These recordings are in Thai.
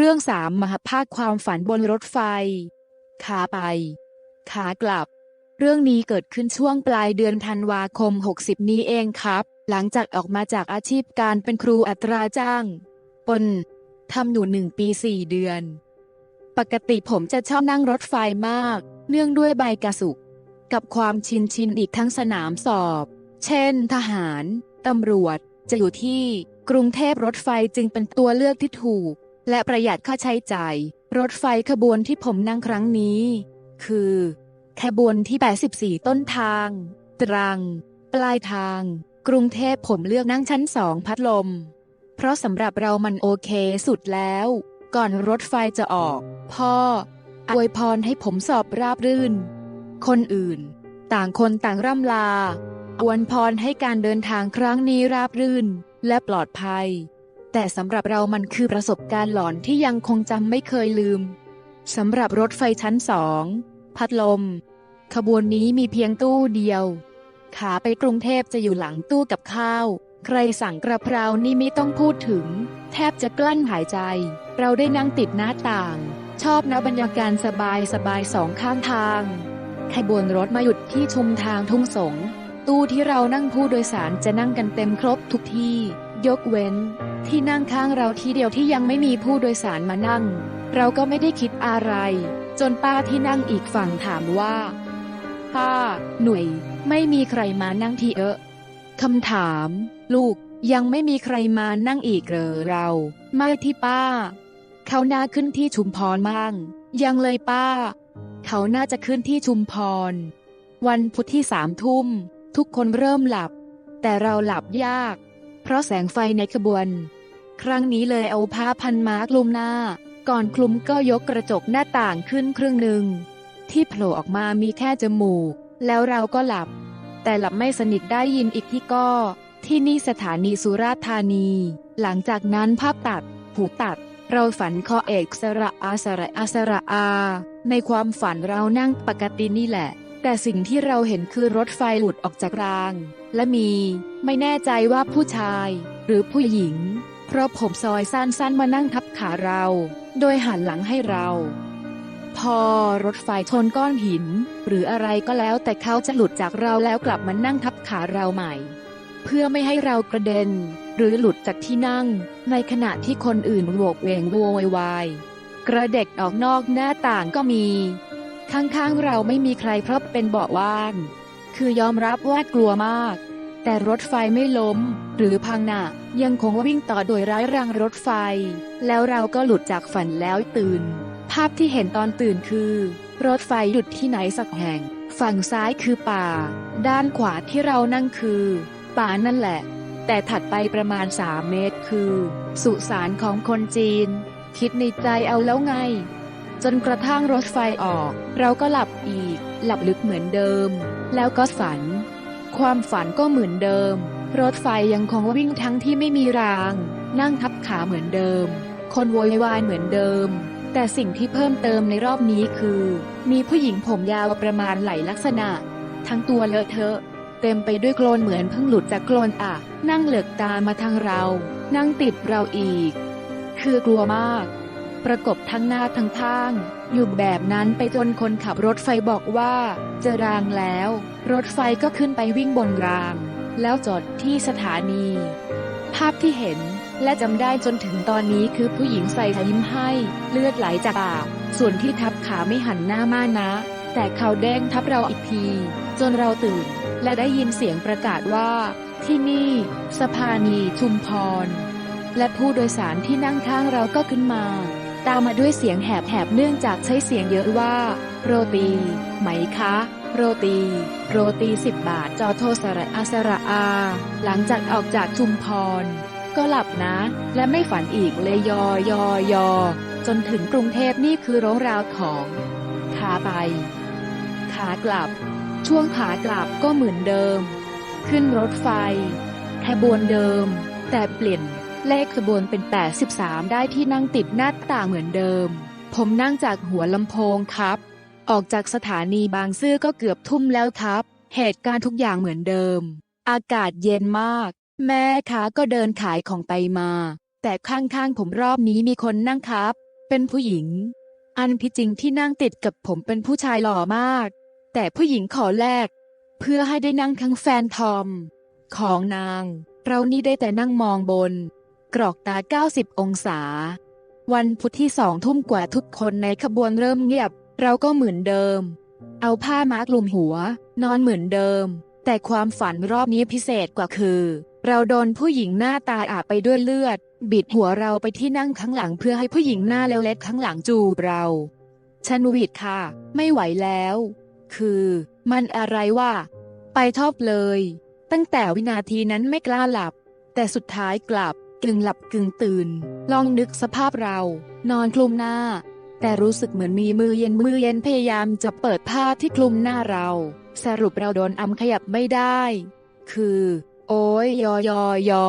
เรื่องสามมหภาคความฝันบนรถไฟ ขาไป ขากลับ เรื่องนี้เกิดขึ้นช่วงปลายเดือนธันวาคม 60 นี้เองครับ หลังจากออกมาจากอาชีพการเป็นครูอัตราจ้างปนทำอยู่หนึ่งปีสี่เดือน ปกติผมจะชอบนั่งรถไฟมาก เนื่องด้วยใบกระสุก กับความชินชินอีกทั้งสนามสอบ เช่น ทหาร ตำรวจ จะอยู่ที่กรุงเทพรถไฟจึงเป็นตัวเลือกที่ถูก และประหยัดค่าใช้จ่าย รถไฟขบวนที่ผมนั่งครั้งนี้ คือ ขบวนที่ 84 ต้นทาง ตรัง ปลายทาง กรุงเทพผมเลือกนั่งชั้นสองพัดลม เพราะสำหรับเรามันโอเคสุดแล้ว ก่อนรถไฟจะออก พ่ออวยพรให้ผมสอบราบรื่น คนอื่น ต่างคนต่างร่ำลาอวยพรให้การเดินทางครั้งนี้ราบรื่น และปลอดภัย แต่สำหรับเรามันคือประสบการณ์หลอนที่ยังคงจำไม่เคยลืม สำหรับรถไฟชั้นสอง พัดลม ขบวนนี้มีเพียงตู้เดียว ขาไปกรุงเทพจะอยู่หลังตู้กับข้าว ใครสั่งกระเพรานี่ไม่ต้องพูดถึง แทบจะกลั้นหายใจ เราได้นั่งติดหน้าต่าง ชอบนะบรรยากาศสบายสบายสองข้างทางขบวนรถมาหยุดที่ชุมทางทุ่งสง ตู้ที่เรานั่งผู้โดยสารจะนั่งกันเต็มครบทุกที่ ยกเว้น ที่นั่งข้างเราที่เดียวที่ยังไม่มีผู้โดยสารมานั่ง เราก็ไม่ได้คิดอะไร จนป้าที่นั่งอีกฝั่งถามว่า ป้า หน่วย ไม่มีใครมานั่งที่เอะคำถาม ลูกยังไม่มีใครมานั่งอีกเหรอเรา ไม่ที่ป้า เขาน่าขึ้นที่ชุมพรมั่งยังเลยป้า เขาน่าจะขึ้นที่ชุมพร วันพุธที่สามทุ่ม ทุกคนเริ่มหลับ แต่เราหลับยาก เพราะแสงไฟในขบวน ครั้งนี้เลยเอาผ้าพันม้าคลุมหน้า ก่อนคลุมก็ยกกระจกหน้าต่างขึ้นครึ่งหนึ่ง ที่โผล่ออกมามีแค่จมูก แล้วเราก็หลับ แต่หลับไม่สนิทได้ยินอีกที่ก็ที่นี่สถานีสุราษฎร์ธานี หลังจากนั้นภาพตัด ผูตัด เราฝันคอเอกสระอาสระอาสระอา ในความฝันเรานั่งปกตินี่แหละ แต่สิ่งที่เราเห็นคือรถไฟหลุดออกจากราง และมีไม่แน่ใจว่าผู้ชายหรือผู้หญิง เพราะผมซอยสั้นๆมานั่งทับขาเรา โดยหันหลังให้เรา พอรถไฟชนก้อนหิน หรืออะไรก็แล้วแต่เขาจะหลุดจากเราแล้วกลับมานั่งทับขาเราใหม่ เพื่อไม่ให้เรากระเด็น หรือหลุดจากที่นั่ง ในขณะที่คนอื่นโวกเวงโวยวายกระเด็กออกนอกหน้าต่างก็มี ข้างๆเราไม่มีใครเพราะเป็นเบาะว่าง คือยอมรับว่ากลัวมาก แต่รถไฟไม่ล้ม หรือพังหนะยังคงวิ่งต่อโดยร้รังรถไฟ แล้วเราก็หลุดจากฝันแล้วตื่น ภาพที่เห็นตอนตื่นคือ รถไฟหยุดที่ไหนสักแห่ง ฝั่งซ้ายคือป่า ด้านขวาที่เรานั่งคือ ป่านั่นแหละ แต่ถัดไปประมาณสามเมตรคือ สุสานของคนจีน คิดในใจเอาแล้วไง จนกระทั่งรถไฟออก เราก็หลับอีก หลับลึกเหมือนเดิม แล้วก็ฝัน ความฝันก็เหมือนเดิม รถไฟยังคงวิ่งทั้งที่ไม่มีราง นั่งทับขาเหมือนเดิม คนโวยวายเหมือนเดิม แต่สิ่งที่เพิ่มเติมในรอบนี้คือ มีผู้หญิงผมยาวประมาณไหลลักษณะ ทั้งตัวเลอะเทอะ เต็มไปด้วยโคลนเหมือนเพิ่งหลุดจากโคลนอะนั่งเหลือกตามาทางเรา นั่งติดเราอีก คือกลัวมาก ประกบทั้งหน้าทั้งข้าง อยู่แบบนั้นไปจนคนขับรถไฟบอกว่า เจอรางแล้ว รถไฟก็ขึ้นไปวิ่งบนราง แล้วจอดที่สถานี ภาพที่เห็นและจำได้จนถึงตอนนี้คือผู้หญิงใส่ยิ้มให้เลือดไหลจากปากส่วนที่ทับขาไม่หันหน้ามานะ แต่เขาเด้งทับเราอีกที จนเราตื่น และได้ยินเสียงประกาศว่า ที่นี่ สถานีชุมพร และผู้โดยสารที่นั่งข้างเราก็ขึ้นมา ตามมาด้วยเสียงแหบๆเนื่องจากใช้เสียงเยอะว่า โรตี ไหมคะ โรตี โรตีสิบบาทจอโทสระอาสระอา หลังจากออกจากชุมพร ก็หลับนะ และไม่ฝันอีกเลยยอยอยอ จนถึงกรุงเทพนี่คือโรงราวของขาไป ขากลับ ช่วงขากลับก็เหมือนเดิม ขึ้นรถไฟขบวนเดิม แต่เปลี่ยน เลขขบวนเป็น 83 ได้ที่นั่งติดหน้าต่างเหมือนเดิม ผมนั่งจากหัวลำโพงครับ ออกจากสถานีบางซื่อก็เกือบทุ่มแล้วครับ เหตุการณ์ทุกอย่างเหมือนเดิม อากาศเย็นมาก แม่ค้าก็เดินขายของไปมา แต่ข้างๆผมรอบนี้มีคนนั่งครับ เป็นผู้หญิง อันที่จริงที่นั่งติดกับผมเป็นผู้ชายหล่อมาก แต่ผู้หญิงขอแลกเพื่อให้ได้นั่งทั้งแฟนทอม ของนางเรานี่ได้แต่นั่งมองบน กรอกตา 90 องศา วันพุธที่สองทุ่มกว่าทุกคนในขบวนเริ่มเงียบ เราก็เหมือนเดิม เอาผ้ามาคลุมหัว นอนเหมือนเดิม แต่ความฝันรอบนี้พิเศษกว่าคือ เราโดนผู้หญิงหน้าตาอาบไปด้วยเลือด บิดหัวเราไปที่นั่งข้างหลังเพื่อให้ผู้หญิงหน้าเล็กๆข้างหลังจูบเราฉันวิดค่ะ ไม่ไหวแล้ว คือ มันอะไรวะไปชอบเลย ตั้งแต่วินาทีนั้นไม่กล้าหลับ แต่สุดท้ายกลับ กึ่งหลับกึ่งตื่น ลองนึกสภาพเรา นอนคลุมหน้า แต่รู้สึกเหมือนมีมือเย็นมือเย็นพยายามจะเปิดผ้าที่คลุมหน้าเรา สรุปเราโดนอำขยับไม่ได้ คือ โอ้ยยอยอยอ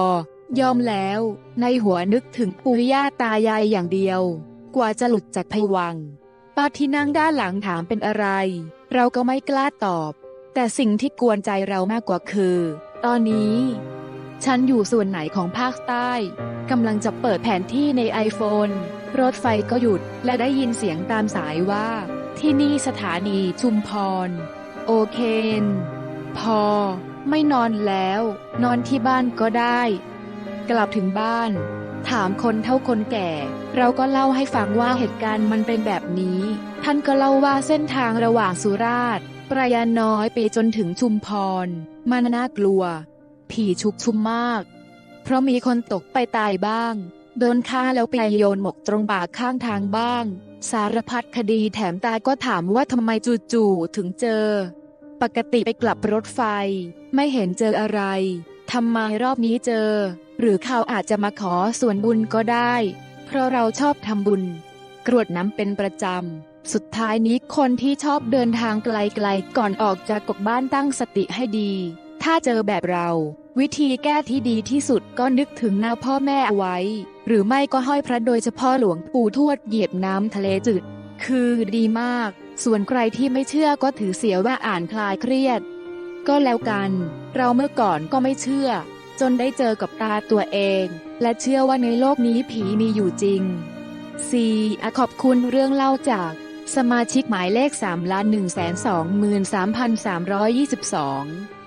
ยอมแล้ว ในหัวนึกถึงปู่ย่าตายายอย่างเดียว กว่าจะหลุดจากภวังป้าที่นั่งด้านหลังถามเป็นอะไร เราก็ไม่กล้าตอบ แต่สิ่งที่กวนใจเรามากกว่าคือ ตอนนี้ ฉันอยู่ส่วนไหนของภาคใต้กำลังจะเปิดแผนที่ใน iPhone รถไฟก็หยุดและได้ยินเสียงตามสายว่า ที่นี่สถานีชุมพร โอเคนพอ ไม่นอนแล้ว นอนที่บ้านก็ได้ กลับถึงบ้าน ถามคนเท่าคนแก่ เราก็เล่าให้ฟังว่าเหตุการณ์มันเป็นแบบนี้ ท่านก็เล่าว่าเส้นทางระหว่างสุราษฎร์ประยาน้อยไปจนถึงชุมพร มันน่ากลัว ผีชุกชุมมาก เพราะมีคนตกไปตายบ้าง โดนฆ่าแล้วไปโยนหมกตรงป่าข้างทางบ้าง สารพัดคดีแถมตายก็ถามว่าทำไมจู่ๆถึงเจอ ปกติไปกลับรถไฟ ไม่เห็นเจออะไรทำไมรอบนี้เจอ หรือเขาอาจจะมาขอส่วนบุญก็ได้ เพราะเราชอบทำบุญ กรวดน้ำเป็นประจำ สุดท้ายนี้คนที่ชอบเดินทางไกลๆ ก่อนออกจากกบบ้านตั้งสติให้ดี ถ้าเจอแบบเรา วิธีแก้ที่ดีที่สุดก็นึกถึงหน้าพ่อแม่เอาไว้ หรือไม่ก็ห้อยพระโดยเฉพาะหลวงปู่ทวดเหยียบน้ำทะเลจืด คือดีมาก ส่วนใครที่ไม่เชื่อก็ถือเสียว่าอ่านคลายเครียด ก็แล้วกัน เราเมื่อก่อนก็ไม่เชื่อ จนได้เจอกับตาตัวเอง และเชื่อว่าในโลกนี้ผีมีอยู่จริง 4. อขอบคุณเรื่องเล่าจากสมาชิกหมายเลข3ล้าน1 2 3 3 3 2 2